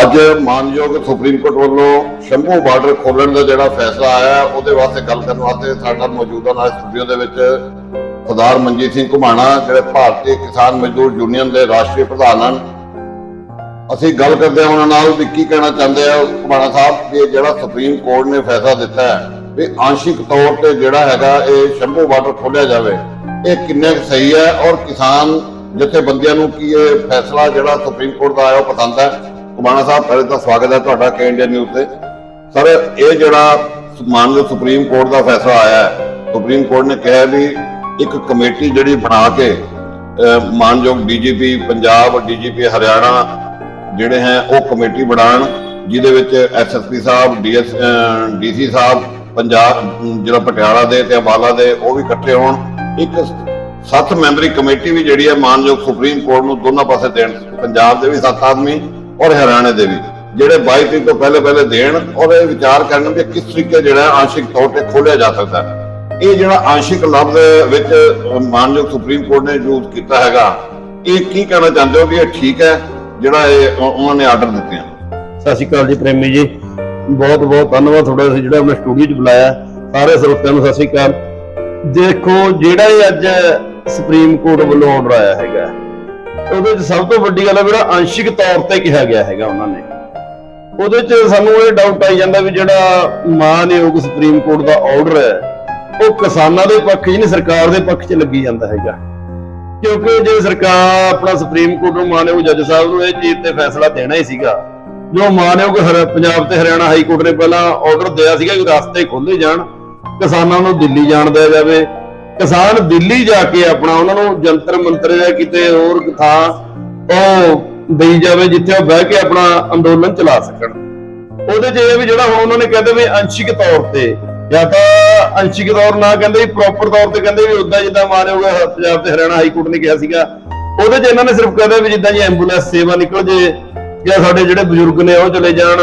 ਅੱਜ ਮਾਨਯੋਗ supreme court ਵੱਲੋਂ ਸ਼ੰਭੂ ਬਾਰਡਰ ਖੋਲਣ ਦਾ ਜਿਹੜਾ ਫੈਸਲਾ ਆਇਆ, ਉਹਦੇ ਵਾਸਤੇ ਗੱਲ ਕਰਨ ਵਾਸਤੇ ਸਾਡਾ ਮੌਜੂਦਾ ਨਾਲ ਸਟੂਡੀਓ ਦੇ ਵਿੱਚ ਸਰਦਾਰ ਮਨਜੀਤ ਸਿੰਘ ਘੁਮਾਣਾ, ਜਿਹੜੇ ਭਾਰਤੀ ਕਿਸਾਨ ਮਜ਼ਦੂਰ ਯੂਨੀਅਨ ਦੇ ਰਾਸ਼ਟਰੀ ਪ੍ਰਧਾਨ ਹਨ। ਅਸੀਂ ਗੱਲ ਕਰਦੇ ਹਾਂ ਉਹਨਾਂ ਨਾਲ ਵੀ ਕੀ ਕਹਿਣਾ ਚਾਹੁੰਦੇ ਆ ਘੁਮਾਣਾ ਸਾਹਿਬ ਕਿ ਜਿਹੜਾ ਸੁਪਰੀਮ ਕੋਰਟ ਨੇ ਫੈਸਲਾ ਦਿੱਤਾ ਹੈ, ਵੀ ਆਂਸ਼ਿਕ ਤੌਰ ਤੇ ਜਿਹੜਾ ਹੈਗਾ ਇਹ ਸ਼ੰਭੂ ਬਾਰਡਰ ਖੋਲਿਆ ਜਾਵੇ, ਇਹ ਕਿੰਨੇ ਕੁ ਸਹੀ ਹੈ ਔਰ ਕਿਸਾਨ ਜਥੇਬੰਦੀਆਂ ਨੂੰ ਕੀ ਇਹ ਫੈਸਲਾ ਜਿਹੜਾ ਸੁਪਰੀਮ ਕੋਰਟ ਦਾ ਆਇਆ ਉਹ ਪਸੰਦ ਹੈ? ਕੁਮਾਣਾ ਸਾਹਿਬ ਪਹਿਲੇ ਤਾਂ ਸਵਾਗਤ ਹੈ ਤੁਹਾਡਾ ਕੇ ਇੰਡੀਆ ਨਿਊਜ਼ ਤੇ। ਸਰ ਇਹ ਜਿਹੜਾ ਮਾਨਯੋਗ ਸੁਪਰੀਮ ਕੋਰਟ ਦਾ ਫੈਸਲਾ ਆਇਆ ਹੈ ਸੁਪਰੀਮ ਕੋਰਟ ਨੇ ਕਿਹਾ ਵੀ ਇੱਕ ਕਮੇਟੀ ਜਿਹੜੀ ਬਣਾ ਕੇ ਅਹ, ਮਾਨਯੋਗ ਡੀਜੀਪੀ ਪੰਜਾਬ ਡੀਜੀਪੀ ਹਰਿਆਣਾ ਜਿਹੜੇ ਹੈ ਉਹ ਕਮੇਟੀ ਬਣਾਉਣ ਜਿਹਦੇ ਵਿੱਚ ਐਸਐਸਪੀ ਸਾਹਿਬ ਡੀਐਸ ਡੀਸੀ ਸਾਹਿਬ ਪੰਜਾਬ ਜਿਹੜਾ ਪਟਿਆਲਾ ਦੇ ਤੇ ਅੰਬਾਲਾ ਦੇ ਉਹ ਵੀ ਇਕੱਠੇ ਹੋਣ। ਇੱਕ ਸੱਤ ਮੈਂਬਰੀ ਕਮੇਟੀ ਵੀ ਜਿਹੜੀ ਹੈ ਮਾਨਯੋਗ ਸੁਪਰੀਮ ਕੋਰਟ ਨੂੰ ਦੋਨਾਂ ਪਾਸੇ ਦੇਣ ਪੰਜਾਬ ਦੇ ਵੀ ਸੱਤ ਆਦਮੀ ਔਰ ਹਰਿਆਣੇ ਦੇ ਵੀ, ਜਿਹੜੇ 22 ਤਰੀਕ ਤੋਂ ਪਹਿਲੇ ਪਹਿਲੇ ਦੇਣ, ਔਰ ਇਹ ਵਿਚਾਰ ਕਰਨ ਵੀ ਕਿਸ ਤਰੀਕੇ ਜਿਹੜਾ ਆਂਸ਼ਿਕ ਤੌਰ ਤੇ ਖੋਲਿਆ ਜਾ ਸਕਦਾ ਹੈ। ਇਹ ਜਿਹੜਾ ਆਂਸ਼ਿਕ ਲਫ਼ਜ਼ ਵਿੱਚ ਮਾਨਯੋਗ ਸੁਪਰੀਮ ਕੋਰਟ ਨੇ ਯੂਜ਼ ਕੀਤਾ ਹੈਗਾ, ਇਹ ਕੀ ਕਹਿਣਾ ਚਾਹੁੰਦੇ ਹੋ ਵੀ ਇਹ ਠੀਕ ਹੈ, ਜਿਹੜਾ ਇਹ ਉਹਨਾਂ ਨੇ ਆਰਡਰ ਦਿੱਤੇ ਹਨ ਸਤਿ ਸ਼੍ਰੀ ਅਕਾਲ ਜੀ ਪ੍ਰੇਮੀ ਜੀ। ਬਹੁਤ ਬਹੁਤ ਧੰਨਵਾਦ ਤੁਹਾਡਾ ਜਿਹੜਾ ਆਪਣੇ ਸਟੂਡੀਓ 'ਚ ਬੁਲਾਇਆ, ਸਾਰੇ ਸਰੋਤਿਆਂ ਨੂੰ ਸਤਿ ਸ਼੍ਰੀ ਅਕਾਲ। ਦੇਖੋ, ਜਿਹੜਾ ਇਹ ਅੱਜ ਸੁਪਰੀਮ ਕੋਰਟ ਵੱਲੋਂ ਆਰਡਰ ਆਇਆ ਹੈਗਾ ਉਹਦੇ 'ਚ ਸਭ ਤੋਂ ਵੱਡੀ ਗੱਲ ਹੈ ਜਿਹੜਾ ਅੰਸ਼ਿਕ ਤੌਰ ਤੇ ਕਿਹਾ ਗਿਆ ਹੈਗਾ ਉਹਨਾਂ ਨੇ। ਉਹਦੇ 'ਚ ਸਾਨੂੰ ਇਹ ਡਾਊਟ ਆਈ ਜਾਂਦਾ ਵੀ ਜਿਹੜਾ ਮਾਨਯੋਗ ਸੁਪਰੀਮ ਕੋਰਟ ਦਾ ਆਰਡਰ ਹੈ, ਉਹ ਕਿਸਾਨਾਂ ਦੇ ਪੱਖ 'ਚ ਨਹੀਂ, ਸਰਕਾਰ ਦੇ ਪੱਖ 'ਚ ਲੱਗੀ ਜਾਂਦਾ ਹੈਗਾ। ਕਿਉਂਕਿ ਜੇ ਸਰਕਾਰ ਆਪਣਾ ਸੁਪਰੀਮ ਕੋਰਟ ਨੂੰ ਮਾਨਯੋਗ ਜੱਜ ਸਾਹਿਬ ਨੂੰ ਇਹ ਚੀਜ਼ ਤੇ ਫੈਸਲਾ ਦੇਣਾ ਹੀ ਸੀਗਾ। ਜੋ ਮਾਨਯੋਗ ਪੰਜਾਬ ਤੇ ਹਰਿਆਣਾ ਹਾਈ ਕੋਰਟ ਨੇ ਪਹਿਲਾਂ ਆਰਡਰ ਦਿਆ ਸੀਗਾ ਕਿ ਰਸਤੇ ਖੋਲੇ ਜਾਣ, ਕਿਸਾਨਾਂ ਨੂੰ ਦਿੱਲੀ ਜਾਣ ਦਿਆ ਜਾਵੇ ਕਿਸਾਨ ਦਿੱਲੀ ਜਾ ਕੇ ਆਪਣਾ ਉਹਨਾਂ ਨੂੰ ਜੰਤਰ ਮੰਤਰ ਜਾਂ ਕਿਤੇ ਹੋਰ ਥਾਂ ਉਹ ਦੇਈ ਜਾਵੇ ਜਿੱਥੇ ਉਹ ਬਹਿ ਕੇ ਆਪਣਾ ਅੰਦੋਲਨ ਚਲਾ ਸਕਣ। ਉਹਦੇ 'ਚ ਇਹ ਵੀ ਜਿਹੜਾ ਹੁਣ ਉਹਨਾਂ ਨੇ ਕਹਿੰਦੇ ਵੀ ਅੰਸ਼ਿਕ ਤੌਰ ਤੇ, ਜਾਂ ਤਾਂ ਅੰਸ਼ਿਕ ਤੌਰ ਨਾ ਕਹਿੰਦੇ ਵੀ ਪ੍ਰੋਪਰ ਤੌਰ ਤੇ ਕਹਿੰਦੇ ਵੀ ਉਦਾਂ ਜਿੱਦਾਂ ਮਾਨਯੋਗ ਪੰਜਾਬ ਤੇ ਹਰਿਆਣਾ ਹਾਈ ਕੋਰਟ ਨੇ ਕਿਹਾ ਸੀਗਾ। ਉਹਦੇ 'ਚ ਇਹਨਾਂ ਨੇ ਸਿਰਫ ਕਹਿੰਦੇ ਵੀ ਜਿੱਦਾਂ ਜੀ ਐਂਬੂਲੈਂਸ ਸੇਵਾ ਨਿਕਲ ਜੇ, ਜਾਂ ਸਾਡੇ ਜਿਹੜੇ ਬਜ਼ੁਰਗ ਨੇ ਉਹ ਚਲੇ ਜਾਣ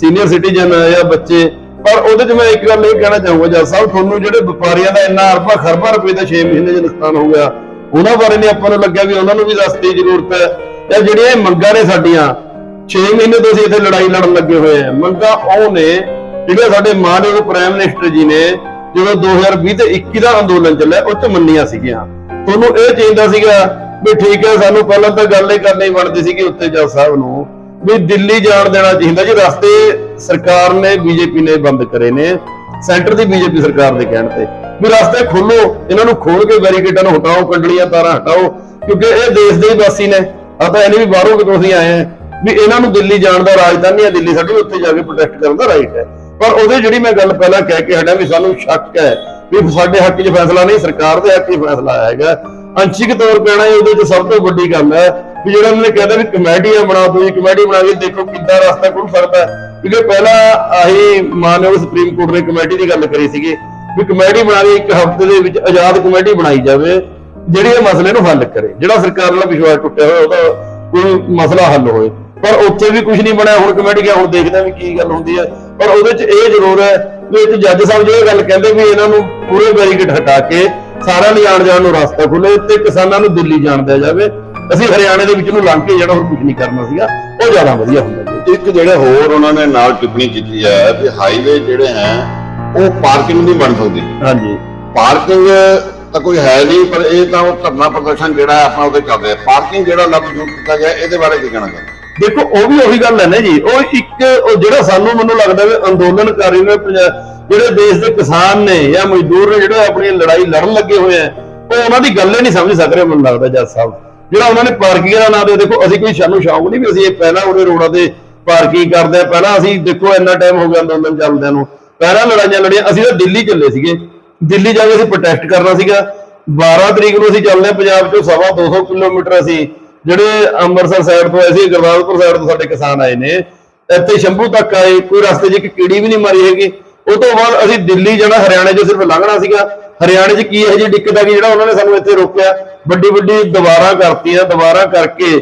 ਸੀਨੀਅਰ ਸਿਟੀਜ਼ਨ ਜਾਂ ਬੱਚੇ ਪਰ ਉਹਦੇ 'ਚ ਮੈਂ ਇੱਕ ਗੱਲ ਇਹ ਕਹਿਣਾ ਚਾਹੂੰਗਾ, ਜੱਜ ਸਾਹਿਬ, ਤੁਹਾਨੂੰ ਜਿਹੜੇ ਵਪਾਰੀਆਂ ਦਾ ਇੰਨਾ ਅਰਬਾਂ, ਖਰਬਾਂ ਰੁਪਏ ਦਾ 6 ਮਹੀਨੇ 'ਚ ਨੁਕਸਾਨ ਹੋ ਗਿਆ, ਉਹਨਾਂ ਬਾਰੇ ਨਹੀਂ ਆਪਾਂ ਨੂੰ ਲੱਗਿਆ ਵੀ ਉਹਨਾਂ ਨੂੰ ਵੀ ਰਸਤੇ ਦੀ ਜ਼ਰੂਰਤ ਹੈ। ਜਾਂ ਜਿਹੜੀਆਂ ਇਹ ਮੰਗਾਂ ਨੇ ਸਾਡੀਆਂ 6 ਮਹੀਨੇ ਤੋਂ ਅਸੀਂ ਇੱਥੇ ਲੜਾਈ ਲੜਨ ਲੱਗੇ ਹੋਏ ਆ ਮੰਗਾਂ ਉਹ ਨੇ ਜਿਹੜੇ ਸਾਡੇ ਮਾਨਯੋਗ ਪ੍ਰਾਈਮ ਮਿਨਿਸਟਰ ਜੀ ਨੇ, ਜਦੋਂ 2020 ਤੇ 21 ਦਾ ਅੰਦੋਲਨ ਚੱਲਿਆ, ਉਹ ਚ ਮੰਨੀਆਂ ਸੀਗੀਆਂ। ਤੁਹਾਨੂੰ ਇਹ ਚਾਹੀਦਾ ਸੀਗਾ ਵੀ ਠੀਕ ਹੈ, ਸਾਨੂੰ ਪਹਿਲਾਂ ਤਾਂ ਗੱਲ ਇਹ ਕਰਨੀ ਬਣਦੀ ਸੀਗੀ ਕਿ ਉੱਤੇ ਜੱਜ ਸਾਹਿਬ ਨੂੰ ਵੀ ਦਿੱਲੀ ਜਾਣ ਦੇਣਾ ਚਾਹੀਦਾ ਜੀ। ਰਸਤੇ ਸਰਕਾਰ ਨੇ, ਬੀਜੇਪੀ ਨੇ ਬੰਦ ਕਰੇ ਨੇ। ਸੈਂਟਰ ਦੀ ਬੀਜੇਪੀ ਸਰਕਾਰ ਦੇ ਕਹਿਣ ਤੇ। ਵੀ ਰਸਤੇ ਖੋਲੋ, ਇਹਨਾਂ ਨੂੰ ਖੋਲ ਕੇ ਬੈਰੀਕੇਡਾਂ ਨੂੰ ਹਟਾਓ, ਕੰਡਲੀਆਂ ਤਾਰਾਂ ਹਟਾਓ, ਕਿਉਂਕਿ ਇਹ ਦੇਸ਼ ਦੇ ਹੀ ਵਾਸੀ ਨੇ। ਆ ਤਾਂ ਇਹਨੇ ਵੀ ਬਾਹਰੋਂ ਕਿਤੋਂ ਅਸੀਂ ਆਏ ਆ ਵੀ ਇਹਨਾਂ ਨੂੰ ਦਿੱਲੀ ਜਾਣ ਦਾ ਰਾਜਧਾਨੀ ਹੈ, ਦਿੱਲੀ ਸਾਡੀ ਉੱਥੇ ਜਾ ਕੇ ਪ੍ਰੋਟੈਸਟ ਕਰਨ ਦਾ ਰਾਈਟ ਹੈ। ਪਰ ਉਹਦੇ ਜਿਹੜੀ ਮੈਂ ਗੱਲ ਪਹਿਲਾਂ ਕਹਿ ਕੇ ਹਟਿਆ ਵੀ ਸਾਨੂੰ ਸ਼ੱਕ ਹੈ ਵੀ ਸਾਡੇ ਹੱਕ 'ਚ ਫੈਸਲਾ ਨਹੀਂ, ਸਰਕਾਰ ਦੇ ਹੱਕ 'ਚ ਫੈਸਲਾ ਆਇਆ ਹੈਗਾ ਅੰਸ਼ਿਕ ਤੌਰ ਪੈਣਾ ਉਹਦੇ 'ਚ ਸਭ ਤੋਂ ਵੱਡੀ ਗੱਲ ਹੈ ਵੀ ਜਿਹੜਾ ਉਹਨਾਂ ਨੇ ਕਹਿੰਦਾ ਵੀ ਕਮੇਟੀਆਂ ਬਣਾ ਦਿਓ ਜੀ ਕਮੇਟੀ ਬਣਾ ਕੇ ਦੇਖੋ ਕਿੱਦਾਂ ਰਸਤਾ ਖੁੱਲ ਸਕਦਾ ਕਿਉਂਕਿ ਪਹਿਲਾਂ ਆਹੀ ਮਾਨਯੋਗ ਸੁਪਰੀਮ ਕੋਰਟ ਨੇ ਕਮੇਟੀ ਦੀ ਗੱਲ ਕਰੀ ਸੀਗੀ ਵੀ ਕਮੇਟੀ ਬਣਾ ਕੇ ਇੱਕ ਹਫ਼ਤੇ ਦੇ ਵਿੱਚ ਆਜ਼ਾਦ ਕਮੇਟੀ ਬਣਾਈ ਜਾਵੇ ਜਿਹੜੀ ਇਹ ਮਸਲੇ ਨੂੰ ਹੱਲ ਕਰੇ। ਜਿਹੜਾ ਸਰਕਾਰ ਨਾਲ ਵਿਸ਼ਵਾਸ ਟੁੱਟਿਆ ਹੋਇਆ, ਉਹਦਾ ਕੋਈ ਮਸਲਾ ਹੱਲ ਹੋਏ। ਪਰ ਉੱਥੇ ਵੀ ਕੁਝ ਨਹੀਂ ਬਣਿਆ, ਹੁਣ ਕਮੇਟੀ ਗਿਆ, ਹੁਣ ਦੇਖਦੇ ਹਾਂ ਵੀ ਕੀ ਗੱਲ ਹੁੰਦੀ ਹੈ। ਪਰ ਉਹਦੇ 'ਚ ਇਹ ਜ਼ਰੂਰ ਹੈ ਵੀ ਇਹ ਜੱਜ ਸਾਹਿਬ ਜਿਹੜੇ ਗੱਲ ਕਹਿੰਦੇ ਵੀ ਇਹਨਾਂ ਨੂੰ ਪੂਰੇ ਬੈਰੀਕੇਡ ਹਟਾ ਕੇ ਸਾਰਿਆਂ ਲਈ ਆਉਣ ਜਾਣ ਨੂੰ ਰਸਤਾ ਖੁੱਲੇ ਤੇ ਕਿਸਾਨਾਂ ਨੂੰ ਦਿੱਲੀ ਜਾਣ ਦਿਆ ਜਾਵੇ। ਅਸੀਂ ਹਰਿਆਣੇ ਦੇ ਵਿੱਚ ਨੂੰ ਲੰਘ ਕੇ ਜਿਹੜਾ ਹੋਰ ਕੁਝ ਨਹੀਂ ਕਰਨਾ ਸੀਗਾ ਉਹ ਜ਼ਿਆਦਾ ਵਧੀਆ ਹੁੰਦਾ ਜੀ ਇੱਕ ਜਿਹੜੇ ਹੋਰ ਉਹਨਾਂ ਨੇ ਨਾਲ ਟਿੱਪਣੀ ਕੀਤੀ ਹੈ ਵੀ ਹਾਈਵੇ ਜਿਹੜੇ ਹੈ ਉਹ ਪਾਰਕਿੰਗ ਨਹੀਂ ਬਣ ਸਕਦੀ। ਹਾਂਜੀ। ਪਾਰਕਿੰਗ ਤਾਂ ਕੋਈ ਹੈ ਨਹੀਂ ਪਰ ਇਹ ਤਾਂ ਉਹ ਧਰਨਾ ਪ੍ਰਦਰਸ਼ਨ ਜਿਹੜਾ ਹੈ ਆਪਣਾ ਉਹਦੇ ਚੱਲ ਰਿਹਾ। ਪਾਰਕਿੰਗ ਜਿਹੜਾ ਲਫ਼ਜ਼ ਯੂਜ਼ ਕੀਤਾ ਗਿਆ ਇਹਦੇ ਬਾਰੇ ਕੀ ਕਹਿਣਾ ਚਾਹੁੰਦੇ ਦੇਖੋ ਉਹ ਵੀ ਉਹੀ ਗੱਲ ਹੈ ਨਾ ਜੀ। ਉਹ ਇੱਕ ਉਹ ਜਿਹੜਾ ਸਾਨੂੰ ਮੈਨੂੰ ਲੱਗਦਾ ਵੀ ਅੰਦੋਲਨਕਾਰੀ ਨੇ ਪੰਜਾ- ਜਿਹੜੇ ਦੇਸ਼ ਦੇ ਕਿਸਾਨ ਨੇ ਜਾਂ ਮਜ਼ਦੂਰ ਨੇ ਜਿਹੜੇ ਆਪਣੀ ਲੜਾਈ ਲੜਨ ਲੱਗੇ ਹੋਏ ਆ ਉਹ ਉਹਨਾਂ ਦੀ ਗੱਲ ਹੀ ਨਹੀਂ ਸਮਝ ਸਕ ਰਹੇ ਮੈਨੂੰ ਲੱਗਦਾ ਜੱਜ ਸਾਹਿਬ। ਜਿਹੜਾ ਉਹਨਾਂ ਨੇ ਪਾਰਕਿੰਗ ਦਾ ਨਾਂ ਦੇ ਦੇਖੋ, ਅਸੀਂ ਕੋਈ ਸਾਨੂੰ ਸ਼ੌਂਕ ਨਹੀਂ ਵੀ ਅਸੀਂ ਇਹ ਪਹਿਲਾਂ ਉਹਦੇ ਰੋਡਾਂ ਤੇ ਪਾਰਕਿੰਗ ਕਰਦੇ ਆ। ਪਹਿਲਾਂ ਅਸੀਂ ਦੇਖੋ, ਇੰਨਾ ਟਾਈਮ ਹੋ ਗਿਆ ਅੰਦੋਲਨ ਚੱਲਦਿਆਂ ਨੂੰ। ਪਹਿਲਾਂ ਲੜਾਈਆਂ ਲੜੀਆਂ, ਅਸੀਂ ਤਾਂ ਦਿੱਲੀ ਚੱਲੇ ਸੀਗੇ। ਦਿੱਲੀ ਜਾ ਕੇ ਅਸੀਂ ਪ੍ਰੋਟੈਸਟ ਕਰਨਾ ਸੀਗਾ। 12 ਤਰੀਕ ਨੂੰ ਅਸੀਂ ਚੱਲਦੇ ਹਾਂ ਪੰਜਾਬ ਚੋਂ ਸਵਾ 200 ਕਿਲੋਮੀਟਰ ਅਸੀਂ, ਜਿਹੜੇ ਅੰਮ੍ਰਿਤਸਰ ਸਾਈਡ ਤੋਂ ਆਏ ਸੀ, ਗੁਰਦਾਸਪੁਰ ਸਾਈਡ ਤੋਂ ਸਾਡੇ ਕਿਸਾਨ ਆਏ ਨੇ। ਇੱਥੇ ਸ਼ੰਭੂ ਤੱਕ ਆਏ, ਕੋਈ ਰਸਤੇ 'ਚ ਇੱਕ ਕੀੜੀ ਵੀ ਨਹੀਂ ਮਾਰੀ ਹੈਗੀ। ਉਹ ਤੋਂ ਬਾਅਦ ਅਸੀਂ ਦਿੱਲੀ ਜਾਣਾ, ਹਰਿਆਣੇ 'ਚ ਸਿਰਫ ਲੰਘਣਾ ਸੀਗਾ। ਹਰਿਆਣੇ 'ਚ ਕੀ ਇਹ ਜੀ ਦਿੱਕਤ ਆ ਕਿ ਜਿਹੜਾ ਉਹਨਾਂ ਨੇ ਸਾਨੂੰ ਇੱਥੇ ਰੋਕਿਆ? ਵੱਡੀ ਵੱਡੀ ਦੀਵਾਰਾਂ ਕਰਤੀਆਂ ਦੀਵਾਰਾਂ ਕਰਕੇ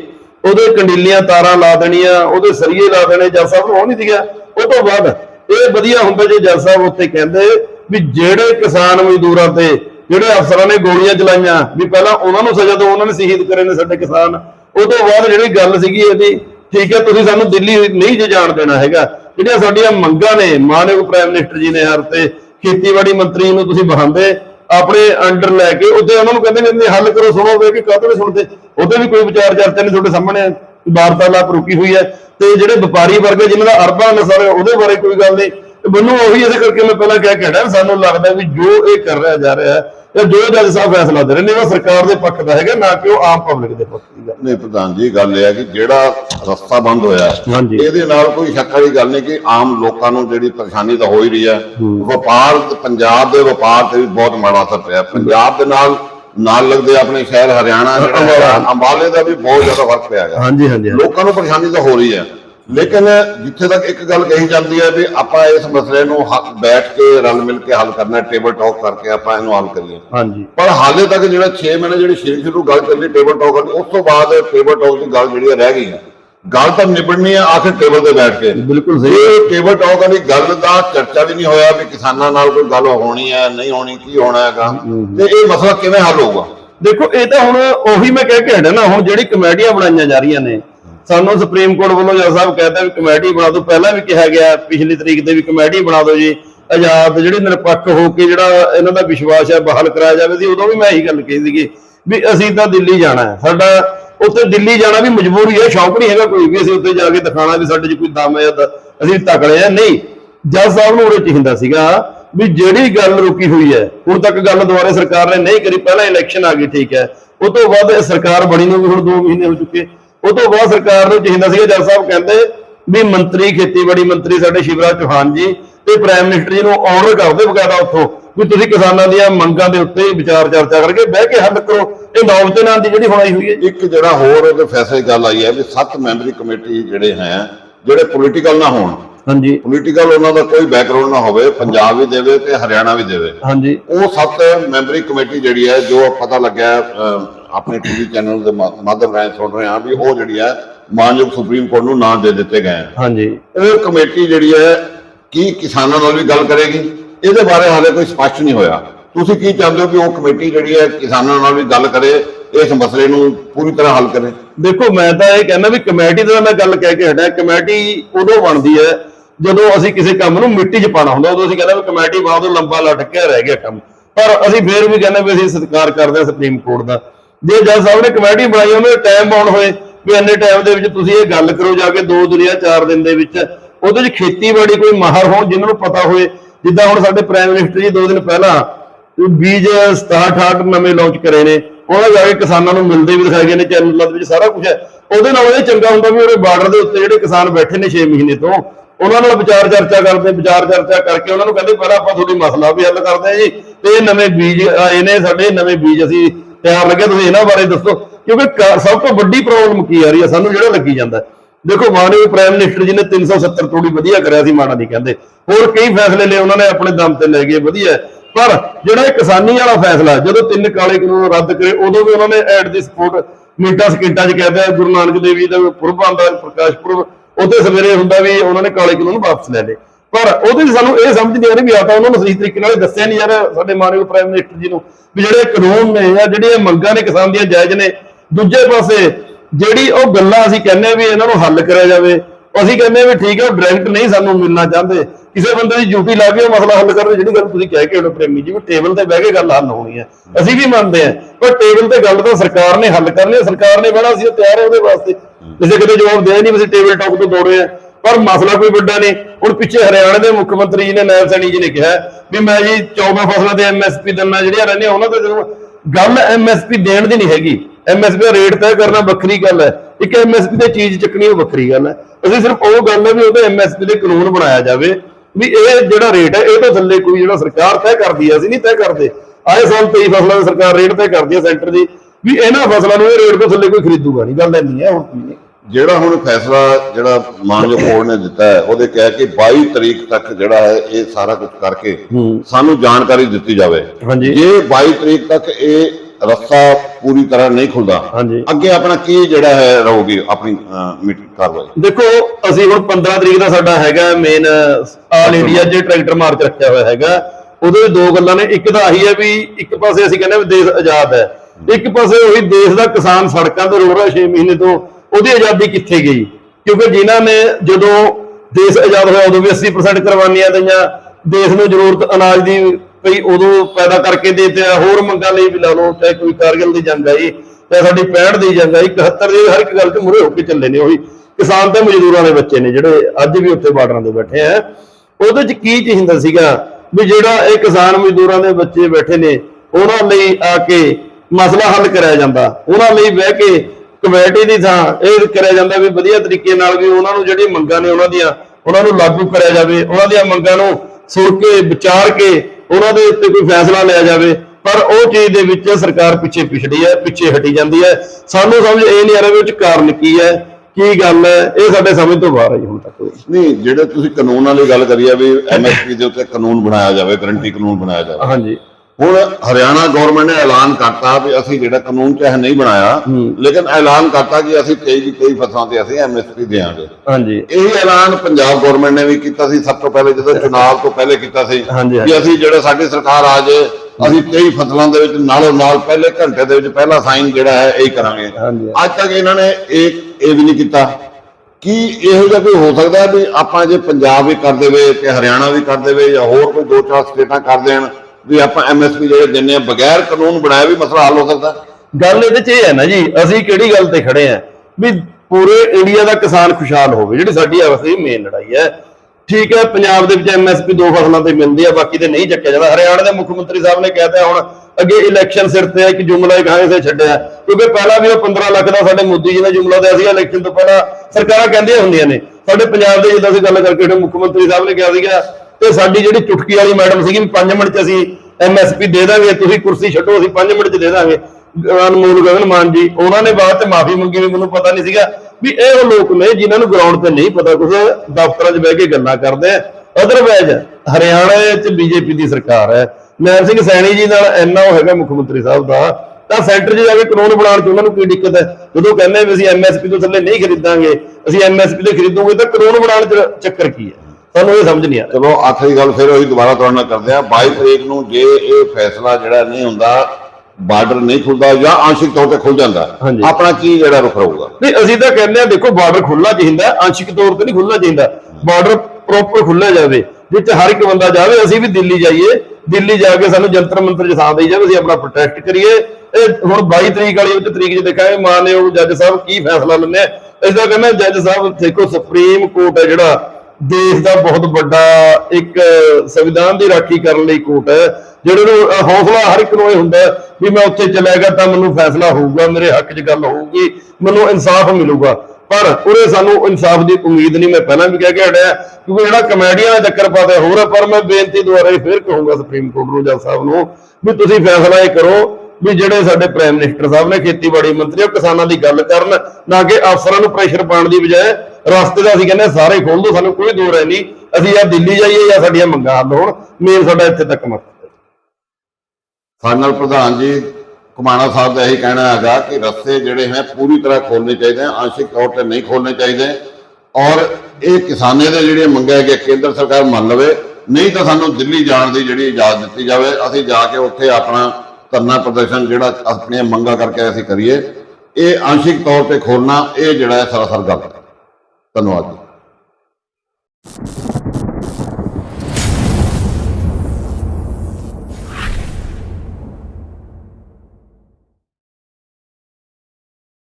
ਉਹਦੇ ਕੰਡੀਲੀਆਂ ਤਾਰਾਂ ਲਾ ਦੇਣੀਆਂ, ਉਹਦੇ ਸਰੀਏ ਲਾ ਦੇਣੇ, ਜੱਜ ਸਾਹਿਬ ਨੂੰ ਉਹ ਨਹੀਂ ਸੀਗਾ ਉਹ ਤੋਂ ਬਾਅਦ ਇਹ ਵਧੀਆ ਹੁੰਦਾ ਜੇ ਜੱਜ ਸਾਹਿਬ ਉੱਥੇ ਕਹਿੰਦੇ ਵੀ ਜਿਹੜੇ ਕਿਸਾਨ ਮਜ਼ਦੂਰਾਂ ਤੇ ਜਿਹੜੇ ਅਫਸਰਾਂ ਨੇ ਗੋਲੀਆਂ ਚਲਾਈਆਂ, ਵੀ ਪਹਿਲਾਂ ਉਹਨਾਂ ਨੂੰ ਸਜ਼ਾ ਦਿਓ, ਉਹਨਾਂ ਨੇ ਸ਼ਹੀਦ ਕਰੇ ਨੇ ਸਾਡੇ ਕਿਸਾਨ। ਉਹ ਤੋਂ ਬਾਅਦ ਜਿਹੜੀ ਗੱਲ ਸੀਗੀ ਇਹਦੀ, ਠੀਕ ਹੈ, ਤੁਸੀਂ ਸਾਨੂੰ ਦਿੱਲੀ ਨਹੀਂ ਜੇ ਜਾਣ ਦੇਣਾ ਹੈਗਾ। ਜਿਹੜੀਆਂ ਸਾਡੀਆਂ ਮੰਗਾਂ ਨੇ, ਮਾਨਯੋਗ ਪ੍ਰਾਈਮ ਮਿਨਿਸਟਰ ਜੀ ਨੇ ਹਰ ਤੇ ਖੇਤੀਬਾੜੀ ਮੰਤਰੀ ਨੂੰ ਤੁਸੀਂ ਬਹਾਂਦੇ ਆਪਣੇ ਅੰਡਰ ਲੈ ਕੇ ਉੱਥੇ ਉਹਨਾਂ ਨੂੰ ਕਹਿੰਦੇ ਨੇ ਹੱਲ ਕਰੋ, ਸੁਣੋ ਵੇ ਕਿ ਕਾਹਤੋਂ ਨਹੀਂ ਸੁਣਦੇ? ਉਹਦੇ ਵੀ ਕੋਈ ਵਿਚਾਰ ਚਰਚਾ ਨਹੀਂ ਤੁਹਾਡੇ ਸਾਹਮਣੇ, ਵਾਰਤਾਲਾਪ ਰੁਕੀ ਹੋਈ ਹੈ। ਤੇ ਜਿਹੜੇ ਵਪਾਰੀ ਵਰਗ ਹੈ ਜਿਨ੍ਹਾਂ ਦਾ ਅਰਬਾਂ ਨਸਲ ਹੈ ਉਹਦੇ ਬਾਰੇ ਕੋਈ ਗੱਲ ਨਹੀਂ। ਮੈਨੂੰ ਉਹੀ ਇਹਦੇ ਕਰਕੇ ਮੈਂ ਪਹਿਲਾਂ ਕਹਿ, ਕਹਿਣਾ, ਸਾਨੂੰ ਲੱਗਦਾ ਵੀ ਜੋ ਇਹ ਕਰ ਰਿਹਾ, ਜਾ ਰਿਹਾ ਹੈ ਜਾਂ ਜੋ ਜੱਜ ਸਾਹਿਬ ਫੈਸਲਾ ਦੇ ਰਹੇ ਨੇ ਉਹ ਸਰਕਾਰ ਦੇ ਪੱਖ ਦਾ ਹੈਗਾ ਨਾ ਕਿ ਉਹ ਆਮ ਪਬਲਿਕ ਦੇ ਪੱਖ ਦੀ ਗੱਲ। ਨਹੀਂ ਪ੍ਰਧਾਨ ਜੀ ਗੱਲ ਇਹ ਹੈ ਕਿ ਜਿਹੜਾ ਰਸਤਾ ਬੰਦ ਹੋਇਆ। ਇਹਦੇ ਨਾਲ ਕੋਈ ਸ਼ੱਕ ਵਾਲੀ ਗੱਲ ਨਹੀਂ ਕਿ ਆਮ ਲੋਕਾਂ ਨੂੰ ਜਿਹੜੀ ਪਰੇਸ਼ਾਨੀ ਤਾਂ ਹੋ ਹੀ ਰਹੀ ਹੈ। ਵਪਾਰ ਪੰਜਾਬ ਦੇ ਵਪਾਰ ਤੇ ਵੀ ਬਹੁਤ ਮਾੜਾ ਅਸਰ ਪਿਆ। ਪੰਜਾਬ ਦੇ ਨਾਲ ਨਾਲ ਲੱਗਦੇ ਆਪਣੇ ਸ਼ਹਿਰ ਹਰਿਆਣਾ ਅੰਬਾਲੇ। ਦਾ ਵੀ ਬਹੁਤ ਜ਼ਿਆਦਾ ਫ਼ਰਕ ਪਿਆ ਹੈ ਹਾਂਜੀ ਹਾਂਜੀ। ਲੋਕਾਂ ਨੂੰ ਪਰੇਸ਼ਾਨੀ ਤਾਂ ਹੋ ਰਹੀ ਹੈ। ਲੇਕਿਨ ਜਿੱਥੇ ਤੱਕ ਇੱਕ ਗੱਲ ਕਹੀ ਜਾਂਦੀ ਹੈ ਵੀ ਆਪਾਂ ਇਸ ਮਸਲੇ ਨੂੰ ਬੈਠ ਕੇ ਰਲ ਮਿਲ ਕੇ ਹੱਲ ਕਰਨਾ ਟੇਬਲ ਟਾਕ ਕਰਕੇ ਆਪਾਂ ਇਹਨੂੰ ਹੱਲ ਕਰੀਏ। ਹਾਂਜੀ। ਪਰ ਹਾਲੇ ਤੱਕ ਜਿਹੜਾ 6 ਮਹੀਨੇ ਜਿਹੜੀ ਸ਼ੁਰੂ ਸ਼ੁਰੂ ਗੱਲ ਚੱਲੀ ਟੇਬਲ ਟਾਕ ਦੀ ਉਸ ਤੋਂ ਬਾਅਦ ਟੇਬਲ ਟਾਕ ਦੀ ਗੱਲ ਜਿਹੜੀ ਰਹਿ ਗਈ ਹੈ ਗੱਲ ਤਾਂ ਨਿਬੜਨੀ ਹੈ ਆਖਿਰ ਟੇਬਲ ਤੇ ਬੈਠ ਕੇ। ਬਿਲਕੁਲ ਸਹੀ। ਇਹ ਟੇਬਲ ਟਾਕ ਵਾਲੀ ਗੱਲ ਦਾ ਚਰਚਾ ਵੀ ਨਹੀਂ ਹੋਇਆ ਵੀ ਕਿਸਾਨਾਂ ਨਾਲ ਕੋਈ ਗੱਲ ਹੋਣੀ ਹੈ ਨਹੀਂ ਹੋਣੀ ਕੀ ਹੋਣਾ ਹੈਗਾ ਤੇ ਇਹ ਮਸਲਾ ਕਿਵੇਂ ਹੱਲ ਹੋਊਗਾ? ਦੇਖੋ ਇਹ ਤਾਂ ਹੁਣ ਉਹੀ ਮੈਂ ਕਹਿ ਕੇ ਹਟਿਆ ਨਾ ਹੁਣ ਜਿਹੜੀ ਕਮੇਟੀਆਂ ਬਣਾਈਆਂ ਜਾ ਰਹੀਆਂ ਨੇ ਸਾਨੂੰ ਸੁਪਰੀਮ ਕੋਰਟ ਵੱਲੋਂ ਜੱਜ ਸਾਹਿਬ ਕਹਿੰਦਾ ਵੀ ਕਮੇਟੀ ਬਣਾ ਦਿਓ। ਪਹਿਲਾਂ ਵੀ ਕਿਹਾ ਗਿਆ ਪਿਛਲੀ ਤਰੀਕ ਤੇ ਵੀ ਕਮੇਟੀ ਬਣਾ ਦਿਓ ਜੀ। ਆਜ਼ਾਦ ਜਿਹੜੇ ਨਿਰਪੱਖ ਹੋ ਕੇ ਜਿਹੜਾ ਇਹਨਾਂ ਦਾ ਵਿਸ਼ਵਾਸ ਹੈ ਬਹਾਲ ਕਰਾਇਆ ਜਾਵੇ ਸੀ, ਉਦੋਂ ਵੀ ਮੈਂ ਇਹੀ ਗੱਲ ਕਹੀ ਸੀਗੀ ਵੀ ਅਸੀਂ ਤਾਂ ਦਿੱਲੀ ਜਾਣਾ ਹੈ। ਸਾਡਾ ਉੱਥੇ ਦਿੱਲੀ ਜਾਣਾ ਵੀ ਮਜਬੂਰੀ ਹੈ, ਸ਼ੌਕ ਨਹੀਂ ਹੈਗਾ ਕੋਈ ਵੀ ਅਸੀਂ ਉੱਥੇ ਜਾ ਕੇ ਦਿਖਾਣਾ ਵੀ ਸਾਡੇ 'ਚ ਕੋਈ ਦਮ ਹੈ ਅਸੀਂ ਤਕੜੇ ਆ ਨਹੀਂ, ਜੱਜ ਸਾਹਿਬ ਨੂੰ ਉਰੇ ਚਾਹੀਦਾ ਸੀਗਾ ਵੀ ਜਿਹੜੀ ਗੱਲ ਰੁਕੀ ਹੋਈ ਹੈ, ਹੁਣ ਤੱਕ ਗੱਲ ਦੁਬਾਰੇ ਸਰਕਾਰ ਨੇ ਨਹੀਂ ਕਰੀ, ਪਹਿਲਾਂ ਇਲੈਕਸ਼ਨ ਆ ਗਈ, ਠੀਕ ਹੈ। ਉਹ ਤੋਂ ਬਾਅਦ ਸਰਕਾਰ ਬਣੀ ਨੂੰ ਵੀ ਹੁਣ 2 ਮਹੀਨੇ ਹੋ ਚੁੱਕੇ। ਉਹ ਤੋਂ ਬਾਅਦ ਸਰਕਾਰ ਨੂੰ ਚਾਹੀਦਾ ਸੀਗਾ, ਜੱਜ ਸਾਹਿਬ ਕਹਿੰਦੇ ਵੀ ਮੰਤਰੀ ਖੇਤੀਬਾੜੀ ਮੰਤਰੀ ਸਾਡੇ ਸ਼ਿਵਰਾਜ ਚੌਹਾਨ ਜੀ ਤੇ ਪ੍ਰਾਈਮ ਮਿਨਿਸਟਰ ਜੀ ਨੂੰ ਆਰਡਰ ਕਰਦੇ ਵਗੈਰਾ ਉੱਥੋਂ ਵੀ ਤੁਸੀਂ ਕਿਸਾਨਾਂ ਦੀਆਂ ਮੰਗਾਂ ਦੇ ਉੱਤੇ ਵਿਚਾਰ ਚਰਚਾ ਕਰਕੇ ਬਹਿ ਕੇ ਹੱਲ ਕਰੋ। ਇਹ ਨੌਬਤੇ ਨਾਲ ਦੀ ਜਿਹੜੀ ਹੋਣੀ ਹੋਈ ਹੈ ਇੱਕ ਜਿਹੜਾ ਹੋਰ ਉਹਦੇ ਫੈਸਲੇ ਗੱਲ ਆਈ ਹੈ ਵੀ ਸੱਤ ਮੈਂਬਰੀ ਕਮੇਟੀ ਜਿਹੜੇ ਹੈ, ਜਿਹੜੇ ਪੋਲੀਟੀਕਲ ਨਾ ਹੋਣ ਹਾਂਜੀ। ਪੋਲੀਟੀਕਲ ਉਹਨਾਂ ਦਾ ਕੋਈ ਬੈਕਗ੍ਰਾਉਂਡ ਨਾ ਹੋਵੇ ਪੰਜਾਬ ਵੀ ਦੇਵੇ ਤੇ ਹਰਿਆਣਾ ਵੀ ਦੇਵੇ। ਹਾਂਜੀ। ਉਹ ਸੱਤ ਮੈਂਬਰੀ ਕਮੇਟੀ ਜਿਹੜੀ ਹੈ ਜੋ ਪਤਾ ਲੱਗਿਆ ਆਪਣੇ ਟੀਵੀ ਚੈਨਲ ਦੇ ਮਾਧਿਅਮ ਰਾਹੀਂ ਸੁਣ ਰਹੇ ਹਾਂ ਵੀ ਉਹ ਜਿਹੜੀ ਹੈ ਮਾਨਯੋਗ ਸੁਪਰੀਮ ਕੋਰਟ ਨੂੰ ਨਾਂ ਦੇ ਦਿੱਤੇ ਗਏ ਹਾਂਜੀ। ਇਹ ਕਮੇਟੀ ਜਿਹੜੀ ਹੈ ਕੀ ਕਿਸਾਨਾਂ ਨਾਲ ਵੀ ਗੱਲ ਕਰੇਗੀ? ਇਹਦੇ ਬਾਰੇ ਹਾਲੇ ਕੋਈ ਸਪਸ਼ਟ ਨਹੀਂ ਹੋਇਆ। ਤੁਸੀਂ ਕੀ ਚਾਹੁੰਦੇ ਹੋ ਕਿ ਉਹ ਕਮੇਟੀ ਜਿਹੜੀ ਹੈ ਕਿਸਾਨਾਂ ਨਾਲ ਵੀ ਗੱਲ ਕਰੇ ਇਸ ਮਸਲੇ ਨੂੰ ਪੂਰੀ ਤਰ੍ਹਾਂ ਹੱਲ ਕਰੇ? ਦੇਖੋ ਮੈਂ ਤਾਂ ਇਹ ਕਹਿੰਦਾ ਵੀ ਕਮੇਟੀ ਦਾ ਮੈਂ ਗੱਲ ਕਹਿ ਕੇ ਹਟਿਆ। ਕਮੇਟੀ ਉਦੋਂ ਬਣਦੀ ਹੈ ਜਦੋਂ ਅਸੀਂ ਕਿਸੇ ਕੰਮ ਨੂੰ ਮਿੱਟੀ 'ਚ ਪਾਣਾ ਹੁੰਦਾ, ਉਦੋਂ ਅਸੀਂ ਕਹਿੰਦੇ ਵੀ ਕਮੇਟੀ ਬਾਅਦ ਉਹ ਲੰਬਾ ਲਟਕਿਆ ਰਹਿ ਗਿਆ ਕੰਮ। ਪਰ ਅਸੀਂ ਫੇਰ ਵੀ ਕਹਿੰਦੇ ਵੀ ਅਸੀਂ ਸਤਿਕਾਰ ਕਰਦੇ ਹਾਂ ਸੁਪਰੀਮ ਕੋਰਟ ਦਾ। ਜੇ ਜੱਜ ਸਾਹਿਬ ਨੇ ਕਮੇਟੀ ਬਣਾਈ, ਉਹਨੇ ਟਾਈਮ ਬਾਉਂਡ ਹੋਏ ਵੀ ਇੰਨੇ ਟਾਈਮ ਦੇ ਵਿੱਚ ਤੁਸੀਂ ਇਹ ਗੱਲ ਕਰੋ ਜਾ ਕੇ ਦੋ ਦੁਨੀਆ ਚਾਰ ਦਿਨ ਦੇ ਵਿੱਚ। ਉਹਦੇ 'ਚ ਖੇਤੀਬਾੜੀ ਕੋਈ ਮਾਹਰ ਹੋਣ ਜਿਨ੍ਹਾਂ ਨੂੰ ਪਤਾ ਹੋਏ ਜਿੱਦਾਂ ਹੁਣ ਸਾਡੇ ਪ੍ਰਾਈਮ ਮਿਨਿਸਟਰ ਜੀ ਦੋ ਦਿਨ ਪਹਿਲਾਂ ਬੀਜ 67 ਨਵੇਂ ਲਾਂਚ ਕਰੇ ਨੇ। ਉਹਨਾਂ ਜਾ ਕੇ ਕਿਸਾਨਾਂ ਨੂੰ ਮਿਲਦੇ ਵੀ ਦਿਖਾਏ ਗਏ ਨੇ ਚੈਨਲਾਂ ਦੇ ਵਿੱਚ ਸਾਰਾ ਕੁਝ ਹੈ। ਉਹਦੇ ਨਾਲ ਇਹ ਚੰਗਾ ਹੁੰਦਾ ਵੀ ਉਹਦੇ ਬਾਰਡਰ ਦੇ ਉੱਤੇ ਜਿਹੜੇ ਕਿਸਾਨ ਬੈਠੇ ਨੇ 6 ਮਹੀਨੇ ਤੋਂ ਉਹਨਾਂ ਨਾਲ ਵਿਚਾਰ ਚਰਚਾ ਕਰਦੇ, ਵਿਚਾਰ ਚਰਚਾ ਕਰਕੇ ਉਹਨਾਂ ਨੂੰ ਕਹਿੰਦੇ ਪਹਿਲਾਂ ਆਪਾਂ ਤੁਹਾਡੀ ਮਸਲਾ ਵੀ ਹੱਲ ਕਰਦੇ ਹਾਂ ਜੀ। ਤੇ ਇਹ ਨਵੇਂ ਬੀਜ ਆਏ ਨੇ ਸਾਡੇ ਨਵੇਂ ਬੀਜ ਅਸੀਂ ਤਿਆਰ ਲੱਗੇ, ਤੁਸੀਂ ਇਹਨਾਂ ਬਾਰੇ ਦੱਸੋ। ਕਿਉਂਕਿ ਸਭ ਤੋਂ ਵੱਡੀ ਪ੍ਰੋਬਲਮ ਕੀ ਆ ਰਹੀ ਹੈ ਸਾਨੂੰ ਜਿਹੜਾ ਲੱਗੀ ਜਾਂਦਾ। ਦੇਖੋ, ਮਾਨਯੋਗ ਪ੍ਰਾਈਮ ਮਿਨਿਸਟਰ ਜੀ ਨੇ 370 ਤੋੜੀ ਵਧੀਆ ਕਰਿਆ ਸੀ ਮਾੜਾ ਨਹੀਂ ਕਹਿੰਦੇ। ਹੋਰ ਕਈ ਫੈਸਲੇ ਲਏ, ਉਹਨਾਂ ਨੇ ਆਪਣੇ ਦਮ ਤੇ ਲੈ ਗਏ, ਵਧੀਆ। ਪਰ ਜਿਹੜਾ ਇਹ ਕਿਸਾਨੀ ਵਾਲਾ ਫੈਸਲਾ, ਜਦੋਂ ਤਿੰਨ ਕਾਲੇ ਕਾਨੂੰਨ ਰੱਦ ਕਰੇ, ਉਦੋਂ ਵੀ ਉਹਨਾਂ ਨੇ ਐਡ ਦੀ ਸਪੋਰਟ ਮਿੰਟਾਂ, ਸਕਿੰਟਾਂ 'ਚ ਕਹਿੰਦੇ ਆ ਗੁਰੂ ਨਾਨਕ ਦੇਵ ਜੀ ਦਾ ਪੁਰਬ ਆਉਂਦਾ, ਪ੍ਰਕਾਸ਼ ਪੁਰਬ ਉਹਦੇ ਸਵੇਰੇ ਹੁੰਦਾ ਵੀ ਉਹਨਾਂ ਨੇ ਕਾਲੇ ਕਾਨੂੰਨ ਵਾਪਸ ਲੈ ਲਏ। ਪਰ ਉਹਦੇ 'ਚ ਸਾਨੂੰ ਇਹ ਸਮਝ ਨਹੀਂ ਆ ਰਹੀ ਵੀ ਆ ਤਾਂ ਉਹਨਾਂ ਨੂੰ ਸਹੀ ਤਰੀਕੇ ਨਾਲ ਦੱਸਿਆ ਨਹੀਂ ਯਾਰ ਸਾਡੇ ਮਾਨਯੋਗ ਪ੍ਰਾਈਮ ਮਿਨਿਸਟਰ ਜੀ ਨੂੰ ਵੀ ਜਿਹੜੇ ਕਾਨੂੰਨ ਨੇ ਜਾਂ ਜਿਹੜੀਆਂ ਮੰਗਾਂ ਨੇ ਕਿਸਾਨ ਦੀਆਂ ਜਾਇਜ਼ ਨੇ, ਦੂਜੇ ਪਾਸੇ ਜਿਹੜੀ ਉਹ ਗੱਲਾਂ ਅਸੀਂ ਕਹਿੰਦੇ ਵੀ ਇਹਨਾਂ ਨੂੰ ਹੱਲ ਕਰਿਆ ਜਾਵੇ, ਅਸੀਂ ਕਹਿੰਦੇ ਆ ਵੀ ਠੀਕ ਹੈ ਡਾਇਰੈਕਟ ਨਹੀਂ ਸਾਨੂੰ ਮਿਲਣਾ ਚਾਹੁੰਦੇ। ਕਿਸੇ ਬੰਦੇ ਦੀ ਡਿਊਟੀ ਲਾ ਕੇ ਉਹ ਮਸਲਾ ਹੱਲ ਕਰਨ ਜਿਹੜੀ ਗੱਲ ਤੁਸੀਂ ਕਹਿ ਕੇ ਹਟੋ ਪ੍ਰੇਮੀ ਜੀ, ਵੀ ਟੇਬਲ ਤੇ ਬਹਿ ਕੇ ਗੱਲ ਹੱਲ ਹੋਣੀ ਹੈ। ਅਸੀਂ ਵੀ ਮੰਨਦੇ ਹਾਂ, ਪਰ ਟੇਬਲ ਤੇ ਗੱਲ ਤਾਂ ਸਰਕਾਰ ਨੇ ਹੱਲ ਕਰਨੀ ਹੈ, ਸਰਕਾਰ ਨੇ ਬਹਿਣਾ ਅਸੀਂ ਤਿਆਰ ਹੈ ਉਹਦੇ ਵਾਸਤੇ। ਕਿਸੇ ਕਿਤੇ ਜਵਾਬ ਦੇ ਨਹੀਂ ਅਸੀਂ ਟੇਬਲ ਟਾਕ ਤੋਂ ਦੌੜ ਰਹੇ ਹਾਂ। ਪਰ ਮਸਲਾ ਕੋਈ ਵੱਡਾ ਨਹੀਂ। ਹੁਣ ਪਿੱਛੇ ਹਰਿਆਣਾ ਦੇ ਮੁੱਖ ਮੰਤਰੀ ਜੀ ਨੇ, ਨਾਇਬ ਸੈਣੀ ਜੀ ਨੇ ਕਿਹਾ ਵੀ ਮੈਂ ਜੀ 14 ਫਸਲਾਂ ਤੇ ਐਮਐਸਪੀ ਦਿੰਨਾ ਜਿਹੜੀਆਂ ਰਹਿੰਦੀਆਂ, ਉਹਨਾਂ ਤੇ ਜਦੋਂ ਗੱਲ ਐਮਐਸਪੀ ਦੇਣ ਦੀ ਨਹੀਂ ਹੈਗੀ। ਐਮਐਸਪੀ ਦਾ ਰੇਟ ਤੈਅ ਕਰਨਾ ਵੱਖਰੀ ਗੱਲ ਹੈ। ਇੱਕ ਐਮਐਸਪੀ ਤੇ ਚੀਜ਼ ਚੱਕਣੀ ਉਹ ਵੱਖਰੀ ਗੱਲ ਹੈ। ਅਸੀਂ ਸਿਰਫ ਉਹ ਗੱਲ ਹੈ ਵੀ ਉਹਦੇ ਐਮਐਸਪੀ ਦੇ ਕਾਨੂੰਨ ਬਣਾਇਆ ਜਾਵੇ। ਵੀ ਇਹ ਜਿਹੜਾ ਰੇਟ ਹੈ ਇਹ ਤੋਂ ਥੱਲੇ ਕੋਈ ਜਿਹੜਾ ਸਰਕਾਰ ਤੈਅ ਕਰਦੀ ਹੈ ਅਸੀਂ ਨਹੀਂ ਤੈਅ ਕਰਦੇ। ਆਏ ਸਾਲ 23 ਫਸਲਾਂ ਦੀ ਸਰਕਾਰ ਰੇਟ ਤੈਅ ਕਰਦੀ ਹੈ ਸੈਂਟਰ ਦੀ। ਵੀ ਇਹਨਾਂ ਫਸਲਾਂ ਨੂੰ ਇਹ ਰੇਟ ਤੋਂ ਥੱਲੇ ਕੋਈ ਖਰੀਦੂਗਾ ਨਹੀਂ ਗੱਲ ਇੰਨੀ ਹੈ ਹੁਣ ਕੀ ਜਿਹੜਾ ਹੁਣ ਫੈਸਲਾ ਜਿਹੜਾ ਮਾਨਯੋਗ ਕੋਰਟ ਨੇ ਦਿੱਤਾ ਹੈ ਉਹਦੇ ਕਹਿ ਕੇ 22 ਤਰੀਕ ਤੱਕ ਜਿਹੜਾ ਹੈ ਇਹ ਸਾਰਾ ਕੁਝ ਕਰਕੇ ਸਾਨੂੰ ਜਾਣਕਾਰੀ ਦਿੱਤੀ ਜਾਵੇ। ਜੇ 22 ਤਰੀਕ ਤੱਕ ਇਹ ਰਸਤਾ ਪੂਰੀ ਤਰ੍ਹਾਂ ਨਹੀਂ ਖੁੱਲਦਾ। ਹਾਂਜੀ। ਅੱਗੇ ਆਪਣਾ ਕੀ ਜਿਹੜਾ ਹੈ ਰਹੂਗੀ ਆਪਣੀ ਮੀਟਿੰਗ ਕਾਰਵਾਈ? ਦੇਖੋ ਅਸੀਂ ਹੁਣ 15 ਤਰੀਕ ਦਾ ਸਾਡਾ ਹੈਗਾ ਮੇਨ ਆਲ ਇੰਡੀਆ ਜੇ ਟਰੈਕਟਰ ਮਾਰਚ ਰੱਖਿਆ ਹੋਇਆ ਹੈਗਾ ਉਹਦੇ ਵਿੱਚ ਦੋ ਗੱਲਾਂ ਨੇ। ਇੱਕ ਤਾਂ ਆਹੀ ਹੈ ਵੀ ਇੱਕ ਪਾਸੇ ਅਸੀਂ ਕਹਿੰਦੇ ਵੀ ਦੇਸ਼ ਆਜ਼ਾਦ ਹੈ। ਇੱਕ ਪਾਸੇ ਉਹੀ ਦੇਸ਼ ਦਾ ਕਿਸਾਨ ਸੜਕਾਂ ਤੇ ਰੋ ਰਿਹਾ 6 ਮਹੀਨੇ ਤੋਂ ਉਹਦੀ ਆਜ਼ਾਦੀ ਕਿੱਥੇ ਗਈ? ਕਿਉਂਕਿ ਜਿਨ੍ਹਾਂ ਨੇ ਜਦੋਂ ਦੇਸ਼ ਆਜ਼ਾਦ ਹੋਇਆ ਉਦੋਂ ਵੀ 80% ਕੁਰਬਾਨੀਆਂ ਦਈਆਂ। ਦੇਸ਼ ਨੂੰ ਜ਼ਰੂਰਤ ਅਨਾਜ ਦੀ ਪਈ ਉਦੋਂ ਪੈਦਾ ਕਰਕੇ ਦੇ ਦਿੱਤੇ ਹੋਰ ਮੰਗਾਂ ਲਈ ਵੀ ਲਾ ਲਓ, ਚਾਹੇ ਕੋਈ ਕਾਰਗਿਲ ਦੀ ਜੰਗ ਆਈ ਚਾਹੇ ਸਾਡੀ 65 ਦੀ ਜੰਗ ਆਈ 71 ਦੀ ਹਰ ਇੱਕ ਗੱਲ 'ਚ ਮੁਰੇ ਹੋ ਕੇ ਚੱਲੇ ਨੇ ਉਹੀ। ਕਿਸਾਨ ਤੇ ਮਜ਼ਦੂਰਾਂ ਦੇ ਬੱਚੇ ਨੇ ਜਿਹੜੇ ਅੱਜ ਵੀ ਉੱਥੇ ਬਾਰਡਰਾਂ ਤੇ ਬੈਠੇ ਆ। ਉਹਦੇ 'ਚ ਕੀ ਚਾਹੀਦਾ ਸੀਗਾ ਵੀ ਜਿਹੜਾ ਇਹ ਕਿਸਾਨ ਮਜ਼ਦੂਰਾਂ ਦੇ ਬੱਚੇ ਬੈਠੇ ਨੇ, ਉਹਨਾਂ ਲਈ ਆ ਕੇ ਮਸਲਾ ਹੱਲ ਕਰਿਆ ਜਾਂਦਾ। ਉਹਨਾਂ ਲਈ ਬਹਿ ਕੇ ਕਮੇਟੀ ਦੀ ਥਾਂ ਇਹ ਕਰਿਆ ਜਾਂਦਾ ਵੀ ਵਧੀਆ ਤਰੀਕੇ ਨਾਲ ਵੀ ਉਹਨਾਂ ਨੂੰ ਜਿਹੜੀ ਮੰਗਾਂ ਨੇ ਉਹਨਾਂ ਦੀਆਂ, ਉਹਨਾਂ ਨੂੰ ਲਾਗੂ ਕਰਿਆ ਜਾਵੇ। ਉਹਨਾਂ ਦੀਆਂ ਮੰਗਾਂ ਨੂੰ ਸੁਣ ਕੇ, ਵਿਚਾਰ ਕੇ ਉਹਨਾਂ ਦੇ ਉੱਤੇ ਕੋਈ ਫੈਸਲਾ ਲਿਆ ਜਾਵੇ ਪਰ ਉਹ ਚੀਜ਼ ਦੇ ਵਿੱਚ ਸਰਕਾਰ ਪਿੱਛੇ ਪਿਛੜੀ ਹੈ ਪਿੱਛੇ ਹਟੀ ਜਾਂਦੀ ਹੈ। ਸਾਨੂੰ ਸਮਝ ਇਹ ਨਹੀਂ ਆ ਰਿਹਾ ਵੀ ਉਹ ਚ ਕਾਰਨ ਕੀ ਹੈ ਕੀ ਗੱਲ ਹੈ ਇਹ ਸਾਡੇ ਸਮਝ ਤੋਂ ਬਾਹਰ ਹੈ ਜੀ ਹੁਣ ਤੱਕ। ਨਹੀਂ ਜਿਹੜੇ ਤੁਸੀਂ ਕਾਨੂੰਨ ਵਾਲੀ ਗੱਲ ਕਰੀ ਆ ਵੀ ਐਮਐਸਪੀ ਦੇ ਉੱਤੇ ਕਾਨੂੰਨ ਬਣਾਇਆ ਜਾਵੇ ਗਰੰਟੀ ਕਾਨੂੰਨ ਬਣਾਇਆ ਜਾਵੇ। ਹਾਂਜੀ। ਹੁਣ ਹਰਿਆਣਾ ਗਵਰਨਮੈਂਟ ਨੇ ਐਲਾਨ ਕਰਤਾ ਵੀ ਅਸੀਂ ਜਿਹੜਾ ਕਾਨੂੰਨ ਚਾਹੇ ਨਹੀਂ ਬਣਾਇਆ ਲੇਕਿਨ ਐਲਾਨ ਕਰਤਾ ਕਿ ਅਸੀਂ 23 ਦੀ 23 ਫਸਲਾਂ ਤੇ ਅਸੀਂ ਐਮਐਸਪੀ ਦੇਵਾਂਗੇ। ਹਾਂਜੀ। ਇਹ ਐਲਾਨ ਪੰਜਾਬ ਗਵਰਨਮੈਂਟ ਨੇ ਵੀ ਕੀਤਾ ਸੀ ਸਭ ਤੋਂ ਪਹਿਲੇ ਜਦੋਂ ਚੁਣਾਵ ਤੋਂ ਪਹਿਲੇ ਕੀਤਾ ਸੀ ਕਿ ਅਸੀਂ ਜਿਹੜੇ ਸਾਡੀ ਸਰਕਾਰ ਆ ਜੇ ਅਸੀਂ 23 ਫਸਲਾਂ ਦੇ ਵਿੱਚ ਨਾਲੋਂ ਨਾਲ ਪਹਿਲੇ ਘੰਟੇ ਦੇ ਵਿੱਚ ਪਹਿਲਾ ਸਾਈਨ ਜਿਹੜਾ ਹੈ ਇਹ ਕਰਾਂਗੇ। ਅੱਜ ਤੱਕ ਇਹਨਾਂ ਨੇ ਇਹ ਇਹ ਵੀ ਨਹੀਂ ਕੀਤਾ। ਕੀ ਇਹੋ ਜਿਹਾ ਕੋਈ ਹੋ ਸਕਦਾ ਵੀ ਆਪਾਂ ਜੇ ਪੰਜਾਬ ਵੀ ਕਰ ਦੇਵੇ ਤੇ ਹਰਿਆਣਾ ਵੀ ਕਰ ਦੇਵੇ ਜਾਂ ਹੋਰ ਕੋਈ ਦੋ ਚਾਰ ਸਟੇਟਾਂ ਕਰ ਦੇਣ ਵੀ ਆਪਾਂ ਐਮਐਸਪੀ ਜਿਹੜੇ ਦਿੰਨੇ ਆ ਬਗੈਰ ਕਾਨੂੰਨ ਬਣਾਇਆ ਵੀ ਮਸਲਾ ਹੱਲ ਹੋ ਸਕਦਾ। ਗੱਲ ਇਹਦੇ 'ਚ ਇਹ ਹੈ ਨਾ ਜੀ ਅਸੀਂ ਕਿਹੜੀ ਗੱਲ ਤੇ ਖੜੇ ਆ? ਵੀ ਪੂਰੇ ਇੰਡੀਆ ਦਾ ਕਿਸਾਨ ਖੁਸ਼ਹਾਲ ਹੋਵੇ ਜਿਹੜੀ ਸਾਡੀ ਅਵਸਥਾ ਮੇਨ ਲੜਾਈ ਹੈ। ਠੀਕ ਹੈ ਪੰਜਾਬ ਦੇ ਵਿੱਚ ਐਮਐਸਪੀ ਦੋ ਫਸਲਾਂ ਤੇ ਮਿਲਦੀ ਆ ਬਾਕੀ ਤੇ ਨਹੀਂ ਚੱਕਿਆ ਜਾਂਦਾ। ਹਰਿਆਣਾ ਦੇ ਮੁੱਖ ਮੰਤਰੀ ਸਾਹਿਬ ਨੇ ਕਹਿਤਾ ਹੁਣ ਅੱਗੇ ਇਲੈਕਸ਼ਨ ਸਿਰ ਤੇ ਹੈ ਕਿ ਜੁਮਲਾ ਹੀ ਕਹਾਂਗੇ ਸੇ ਛੱਡਿਆ। ਕਿਉਂਕਿ ਪਹਿਲਾਂ ਵੀ ਉਹ 15 ਲੱਖ ਦਾ ਸਾਡੇ ਮੋਦੀ ਜੀ ਨੇ ਜੁਮਲਾ ਦਿਆ ਸੀਗਾ ਇਲੈਕਸ਼ਨ ਤੋਂ ਪਹਿਲਾਂ ਸਰਕਾਰਾਂ ਕਹਿੰਦੀਆਂ ਹੁੰਦੀਆਂ ਨੇ। ਸਾਡੇ ਪੰਜਾਬ ਦੇ ਜਿੱਦਾਂ ਅਸੀਂ ਗੱਲ ਕਰਕੇ ਹਟੇ, ਮੁੱਖ ਮੰਤਰੀ ਸਾਹਿਬ ਨੇ ਕਿਹਾ ਸੀਗਾ ਤੇ ਸਾਡੀ ਜਿਹੜੀ ਚੁਟਕੀ ਵਾਲੀ ਮੈਡਮ ਸੀਗੀ ਵੀ 5 ਮਿੰਟ 'ਚ ਅਸੀਂ ਐਮਐਸਪੀ ਦੇ ਦਾਂਗੇ, ਤੁਸੀਂ ਕੁਰਸੀ ਛੱਡੋ, ਅਸੀਂ 5 ਮਿੰਟ 'ਚ ਦੇ ਦਾਂਗੇ। ਅਨਮੋਲ ਗਗਨ ਮਾਨ ਜੀ, ਉਹਨਾਂ ਨੇ ਬਾਅਦ 'ਚ ਮਾਫੀ ਮੰਗੀ ਵੀ, ਮੈਨੂੰ ਪਤਾ ਨਹੀਂ ਸੀਗਾ ਵੀ ਇਹ ਉਹ ਲੋਕ ਨੇ ਜਿਨ੍ਹਾਂ ਨੂੰ ਗਰਾਊਂਡ ਤੇ ਨਹੀਂ ਪਤਾ ਕੁਝ ਦਫ਼ਤਰਾਂ 'ਚ ਬਹਿ ਕੇ ਗੱਲਾਂ ਕਰਦੇ ਆ। ਅਦਰਵਾਇਜ਼ ਹਰਿਆਣਾ 'ਚ ਬੀਜੇਪੀ ਦੀ ਸਰਕਾਰ ਹੈ। ਨੈਣ ਸਿੰਘ ਸੈਣੀ ਜੀ ਨਾਲ ਇੰਨਾ ਉਹ ਹੈਗਾ ਮੁੱਖ ਮੰਤਰੀ ਸਾਹਿਬ ਦਾ। ਤਾਂ ਸੈਂਟਰ 'ਚ ਜਾ ਕੇ ਕਾਨੂੰਨ ਬਣਾਉਣ 'ਚ ਉਹਨਾਂ ਨੂੰ ਕੀ ਦਿੱਕਤ ਹੈ? ਜਦੋਂ ਕਹਿੰਦੇ ਵੀ ਅਸੀਂ ਐਮਐਸਪੀ ਤੋਂ ਥੱਲੇ ਨਹੀਂ ਖਰੀਦਾਂਗੇ, ਅਸੀਂ ਐਮਐਸਪੀ ਤੇ ਖਰੀਦੂਗੇ ਤਾਂ ਕਾਨੂੰਨ ਬਣਾਉਣ 'ਚ ਚੱਕਰ ਕੀ ਹੈ? ਸਾਨੂੰ ਇਹ ਸਮਝ ਨਹੀਂ ਆ ਰਿਹਾ ਚਲੋ ਆਖਰੀ ਗੱਲ ਫਿਰ ਉਹੀ ਦੁਬਾਰਾ ਤੁਹਾਡੇ ਨਾਲ ਕਰਦੇ ਆ 22 ਤਰੀਕ ਨੂੰ ਜੇ ਇਹ ਫੈਸਲਾ ਜਿਹੜਾ ਨਹੀਂ ਹੁੰਦਾ ਬਾਰਡਰ ਨਹੀਂ ਖੁੱਲਦਾ ਜਾਂ ਆਂਸ਼ਿਕ ਤੌਰ ਤੇ ਖੁੱਲ ਜਾਂਦਾ। ਆਪਣਾ ਕੀ ਜਿਹੜਾ ਰੁਖ ਰਹੂਗਾ? ਨਹੀਂ ਅਸੀਂ ਤਾਂ ਕਹਿੰਦੇ ਆ ਦੇਖੋ ਬਾਰਡਰ ਖੁੱਲਣਾ ਚਾਹੀਦਾ ਹੈ, ਅੰਸ਼ਿਕ ਤੌਰ ਤੇ ਨਹੀਂ ਖੁੱਲਣਾ ਚਾਹੀਦਾ। ਬਾਰਡਰ ਪ੍ਰੋਪਰ ਖੁੱਲਿਆ ਜਾਵੇ ਜਿੱਥੇ ਹਰ ਇੱਕ ਬੰਦਾ ਜਾਵੇ ਅਸੀਂ ਵੀ ਦਿੱਲੀ ਜਾਈਏ। ਦਿੱਲੀ ਜਾ ਕੇ ਸਾਨੂੰ ਜੰਤਰ ਮੰਤਰ ਥਾਂ ਦੇਈ ਜਾਵੇ ਅਸੀਂ ਆਪਣਾ ਪ੍ਰੋਟੈਸਟ ਕਰੀਏ। ਇਹ ਹੁਣ 22 ਤਰੀਕ ਵਾਲੀ ਵਿੱਚ ਤਰੀਕ ਚ ਦੇਖਾਂਗੇ ਮਾਨਯੋਗ ਜੱਜ ਸਾਹਿਬ ਕੀ ਫੈਸਲਾ ਆ। ਅਸੀਂ ਤਾਂ ਕਹਿੰਦੇ ਜੱਜ ਸਾਹਿਬ ਦੇਖੋ ਸੁਪਰੀਮ ਕੋਰਟ ਹੈ ਜਿਹੜਾ ਦੇਸ਼ ਦਾ ਬਹੁਤ ਵੱਡਾ ਇੱਕ ਸੰਵਿਧਾਨ ਦੀ ਰਾਖੀ ਕਰਨ ਲਈ ਕੋਰਟ ਹੈ। ਜਿਹੜੇ ਨੂੰ ਹੌਸਲਾ ਹਰ ਇੱਕ ਨੂੰ ਇਹ ਹੁੰਦਾ ਵੀ ਮੈਂ ਉੱਥੇ ਚਲਾ ਗਿਆ ਤਾਂ ਮੈਨੂੰ ਫੈਸਲਾ ਹੋਊਗਾ, ਮੇਰੇ ਹੱਕ 'ਚ ਗੱਲ ਹੋਊਗੀ, ਮੈਨੂੰ ਇਨਸਾਫ ਮਿਲੂਗਾ। ਪਰ ਉਰੇ ਸਾਨੂੰ ਇਨਸਾਫ ਦੀ ਉਮੀਦ ਨਹੀਂ, ਮੈਂ ਪਹਿਲਾਂ ਵੀ ਕਹਿ ਕੇ ਹਟਿਆ ਕਿਉਂਕਿ ਜਿਹੜਾ ਕਮੇਡੀਆਂ ਦਾ ਚੱਕਰ ਪਾਦਾ ਹੋਰ ਹੈ, ਪਰ ਮੈਂ ਬੇਨਤੀ ਦੁਆਰਾ ਫਿਰ ਕਹੂੰਗਾ ਸੁਪਰੀਮ ਕੋਰਟ ਨੂੰ ਜੱਜ ਸਾਹਿਬ ਨੂੰ ਵੀ ਤੁਸੀਂ ਫੈਸਲਾ ਇਹ ਕਰੋ ਵੀ ਜਿਹੜੇ ਸਾਡੇ ਪ੍ਰਾਈਮ ਮਿਨਿਸਟਰ ਸਾਹਿਬ ਨੇ ਖੇਤੀਬਾੜੀ ਮੰਤਰੀ, ਉਹ ਕਿਸਾਨਾਂ ਦੀ ਗੱਲ ਕਰਨ, ਨਾ ਕਿ ਅਫਸਰਾਂ ਨੂੰ ਪ੍ਰੈਸ਼ਰ ਪਾਉਣ ਦੀ ਬਜਾਏ ਰਸਤੇ ਦਾ ਅਸੀਂ ਕਹਿੰਦੇ ਸਾਰੇ ਖੋਲ ਦੋ, ਸਾਨੂੰ ਕੋਈ ਦੂਰ ਹੈ ਨਹੀਂ। ਅਸੀਂ ਜਾਂ ਦਿੱਲੀ ਜਾਈਏ ਜਾਂ ਸਾਡੀਆਂ ਮੰਗਾਂ ਹੱਲ ਹੋਣ। ਮੇਨ ਸਾਡਾ ਇੱਥੇ ਤੱਕ ਮਕਸਦ ਸਾਡੇ ਨਾਲ ਪ੍ਰਧਾਨ ਜੀ, ਕੁਮਾਣਾ ਸਾਹਿਬ ਦਾ ਇਹੀ ਕਹਿਣਾ ਹੈਗਾ ਕਿ ਰਸਤੇ ਜਿਹੜੇ ਹੈ ਪੂਰੀ ਤਰ੍ਹਾਂ ਖੋਲਣੇ ਚਾਹੀਦੇ ਆ ਆਂਸ਼ਿਕ ਤੌਰ ਤੇ ਨਹੀਂ ਖੋਲਣੇ ਚਾਹੀਦੇ। ਔਰ ਇਹ ਕਿਸਾਨੇ ਦੇ ਜਿਹੜੀਆਂ ਮੰਗਾਂ ਹੈਗੇ ਕੇਂਦਰ ਸਰਕਾਰ ਮੰਨ ਲਵੇ, ਨਹੀਂ ਤਾਂ ਸਾਨੂੰ ਦਿੱਲੀ ਜਾਣ ਦੀ ਜਿਹੜੀ ਇਜਾਜ਼ਤ ਦਿੱਤੀ ਜਾਵੇ। ਅਸੀਂ ਜਾ ਕੇ ਉੱਥੇ ਆਪਣਾ ਧਰਨਾ ਪ੍ਰਦਰਸ਼ਨ ਜਿਹੜਾ ਆਪਣੀਆਂ ਮੰਗਾਂ ਕਰਕੇ ਅਸੀਂ ਕਰੀਏ। ਇਹ ਆਂਸ਼ਿਕ ਤੌਰ ਤੇ ਖੋਲਣਾ ਇਹ ਜਿਹੜਾ ਹੈ ਸਰਾਸਰ ਗਲਤ ਹੈ। ਧੰਨਵਾਦ ਜੀ